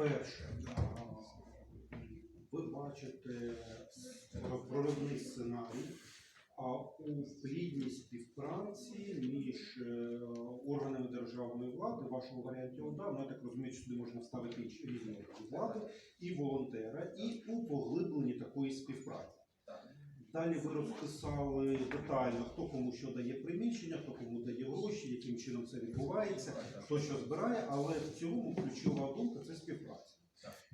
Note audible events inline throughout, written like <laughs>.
Перше, ви бачите про- проривний сценарій у плідній співпраці між е, органами державної влади, в вашому варіанті ОДА, ну я так розумію, що сюди можна вставити різні органи влади, і волонтера, і у поглибленні такої співпраці. Далі ви розписали детально, хто кому що дає приміщення, хто кому дає гроші, яким чином це відбувається, хто що збирає, але в цілому ключова думка це співпраця.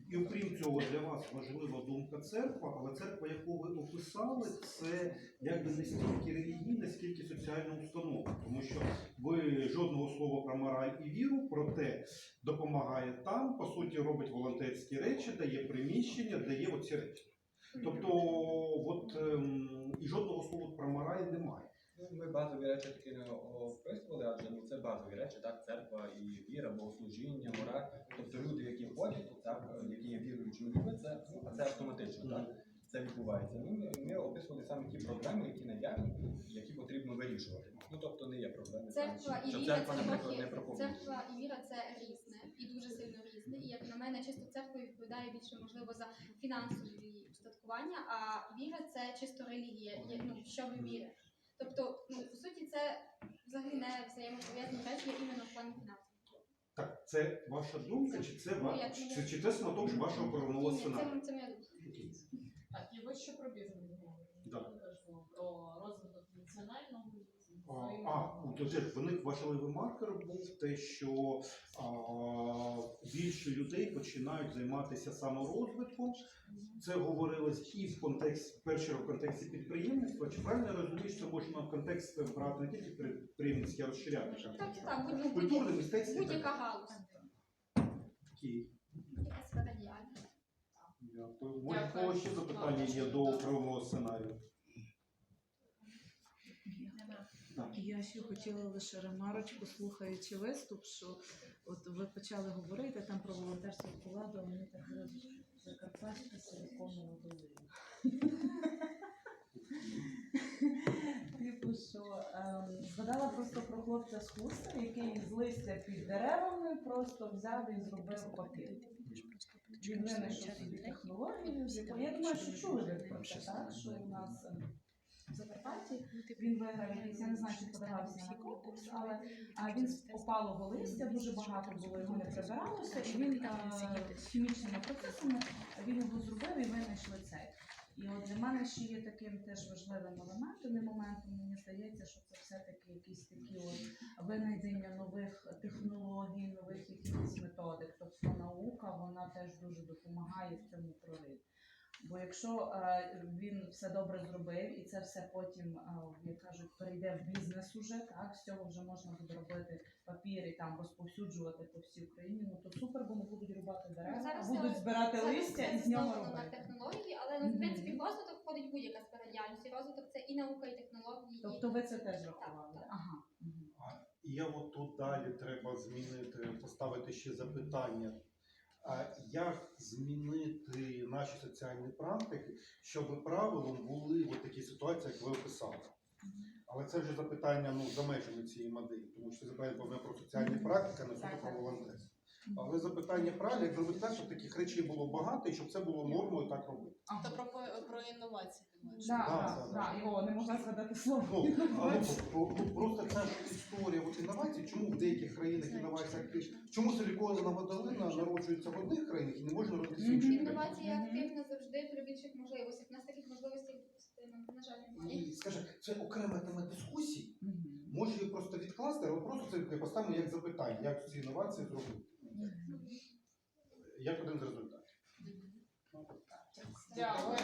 І окрім цього, для вас важлива думка церква, але церква, яку ви описали, це якби не стільки релігійна, скільки соціальна установа, тому що ви жодного слова про мораль і віру, проте допомагає там, по суті, робить волонтерські речі, дає приміщення, дає оці речі. Тобто, от ем, і жодного слова про мораль немає. Ну, Ми базові речі таки не описували, адже ну, це базові речі, так, церква і віра, богослужіння, мораль. Тобто люди, які ходять, так, які є віруючими людьми, це, ну, а це автоматично, так, це відбувається. Ну, ми, ми описували саме ті проблеми, які наявні, які потрібно вирішувати. Ну, тобто не є проблеми. Церква і віра церква, це наприклад, не трохи церква і віра це різне і дуже сильно різне. І як на мене, чисто церква відповідає більше можливо за фінансові устаткування, а віра це чисто релігія, є, ну що ви вірите. Тобто, ну по суті, це взагалі не взаємопов'язані речі іменно в плані фінансів. Так, це ваша думка, чи це, Ну, ва... як чи, чи це сматок вашого правового Ні, сценарію? це, це моя думка. Так, і ви ще про бізнес говорили. Да. Ми про розвиток національного бізнесу. А, а у тоді виник важливий маркер був те, що а, більше людей починають займатися саморозвитком. Це говорилось і в контексті першого в контексті підприємництва. Чи правильно я розумію, що можна в контекст брати не тільки підприємницьке, а розширяти? Так, так, ну, Культурне, мистецьке. будь-яка галузь. Дякую. Може, ще запитання є до правового сценарію? І Я ще хотіла лише ремарочку, слухаючи виступ, що от ви почали говорити там про волонтерську вкладу, а мені так Закарпатська силиконова долина. <laughs> Типу, що ем, згадала просто про хлопця з хуста, який з листя під деревами просто взяв і зробив папір. Він винайшов собі технологію, я думаю, що чули про це, так? Що у нас ем, він виграв якийсь, я не знаю, чи подавався на конкурс, але він з опалого листя дуже багато було, його не прибиралося, і він е, хімічними процесами він його зробив і винайшли цей. І от для мене ще є таким теж важливим елементом і моментом. Мені здається, що це все-таки якісь такі от винайдення нових технологій, нових якихось методик. Тобто наука вона теж дуже допомагає в цьому прориві. Бо якщо е, він все добре зробив і це все потім, е, як кажуть, перейде в бізнес уже, так з цього вже можна буде робити папір і там розповсюджувати по всій Україні. Ну то супер, бо не будуть рубати дерева, а Зараз будуть це- збирати Зараз листя це і з нього робити. технології, але ну, в принципі в розвиток входить будь-яка сфера діяльності. Розвиток це і наука, і технології. Тобто і... ви це теж рахували? Так, так. Ага. І я от тут далі треба змінити, поставити ще запитання. А як змінити наші соціальні практики, щоб правилом були от такі ситуації, як ви описали? Але це вже запитання ну, за межами цієї моделі, тому що це запитання про соціальні практики, а не суто про волонтерство. Але запитання правильно, як зробити так, щоб таких речей було багато і щоб це було нормою так робити. То про, про інновації думаєш? Да, Да, да, да, да, Його не можна згадати слово. Ну, але про- просто ця ж історія от інновацій, чому в деяких країнах інновація активна? Чому силіконова долина народжується в одних країнах і не може народитися в інших країнах? Інновація активна завжди при більших можливостях. У нас таких можливостей на- на жаль немає. І скаже, це окрема тема дискусії. Може її просто відкласти, але просто це поставимо як запитання, як ці інновації зробити. Як один з результатів. Дякую.